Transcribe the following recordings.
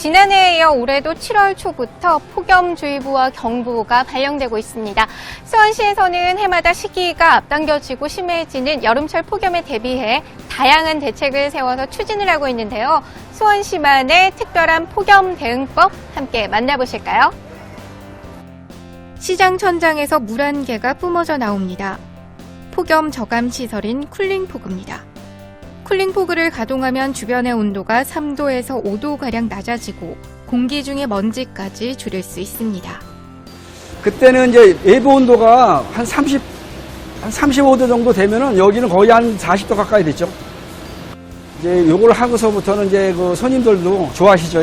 지난해에 이어 올해도 7월 초부터 폭염주의보와 경보가 발령되고 있습니다. 수원시에서는 해마다 시기가 앞당겨지고 심해지는 여름철 폭염에 대비해 다양한 대책을 세워서 추진을 하고 있는데요. 수원시만의 특별한 폭염 대응법 함께 만나보실까요? 시장 천장에서 물 한 개가 뿜어져 나옵니다. 폭염 저감 시설인 쿨링포그입니다. 쿨링 포그를 가동하면 주변의 온도가 3도에서 5도가량 낮아지고 공기 중의 먼지까지 줄일 수 있습니다. 그때는 이제 외부 온도가 한 30, 한 35도 정도 되면은 여기는 거의 한 40도 가까이 됐죠. 이제 요걸 하고서부터는 이제 그 손님들도 좋아하시죠.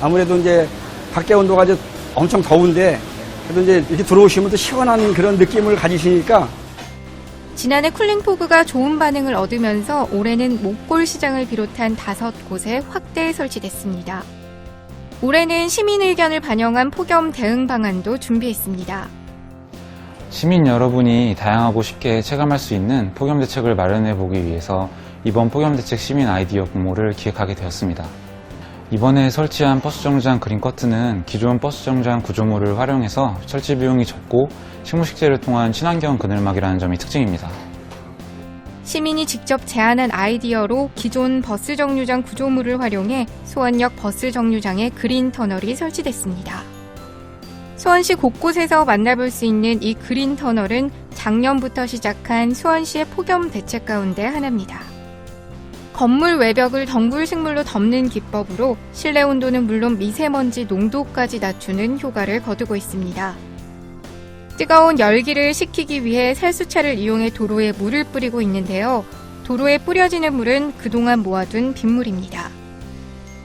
아무래도 이제 밖에 온도가 이제 엄청 더운데 그래도 이제 이렇게 들어오시면 또 시원한 그런 느낌을 가지시니까 지난해 쿨링포그가 좋은 반응을 얻으면서 올해는 목골 시장을 비롯한 다섯 곳에 확대 설치됐습니다. 올해는 시민 의견을 반영한 폭염 대응 방안도 준비했습니다. 시민 여러분이 다양하고 쉽게 체감할 수 있는 폭염 대책을 마련해 보기 위해서 이번 폭염 대책 시민 아이디어 공모를 기획하게 되었습니다. 이번에 설치한 버스 정류장 그린 커튼은 기존 버스 정류장 구조물을 활용해서 설치 비용이 적고 식물식재를 통한 친환경 그늘막이라는 점이 특징입니다. 시민이 직접 제안한 아이디어로 기존 버스 정류장 구조물을 활용해 수원역 버스 정류장에 그린 터널이 설치됐습니다. 수원시 곳곳에서 만나볼 수 있는 이 그린 터널은 작년부터 시작한 수원시의 폭염 대책 가운데 하나입니다. 건물 외벽을 덩굴 식물로 덮는 기법으로 실내 온도는 물론 미세먼지 농도까지 낮추는 효과를 거두고 있습니다. 뜨거운 열기를 식히기 위해 살수차를 이용해 도로에 물을 뿌리고 있는데요. 도로에 뿌려지는 물은 그동안 모아둔 빗물입니다.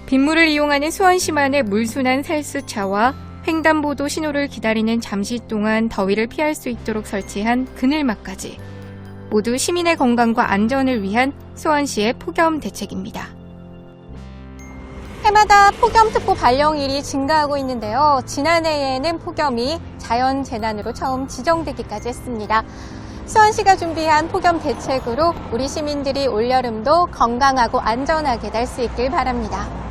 빗물을 이용하는 수원시만의 물순환 살수차와 횡단보도 신호를 기다리는 잠시 동안 더위를 피할 수 있도록 설치한 그늘막까지 모두 시민의 건강과 안전을 위한 수원시의 폭염 대책입니다. 해마다 폭염특보 발령일이 증가하고 있는데요. 지난해에는 폭염이 자연재난으로 처음 지정되기까지 했습니다. 수원시가 준비한 폭염 대책으로 우리 시민들이 올여름도 건강하고 안전하게 날 수 있길 바랍니다.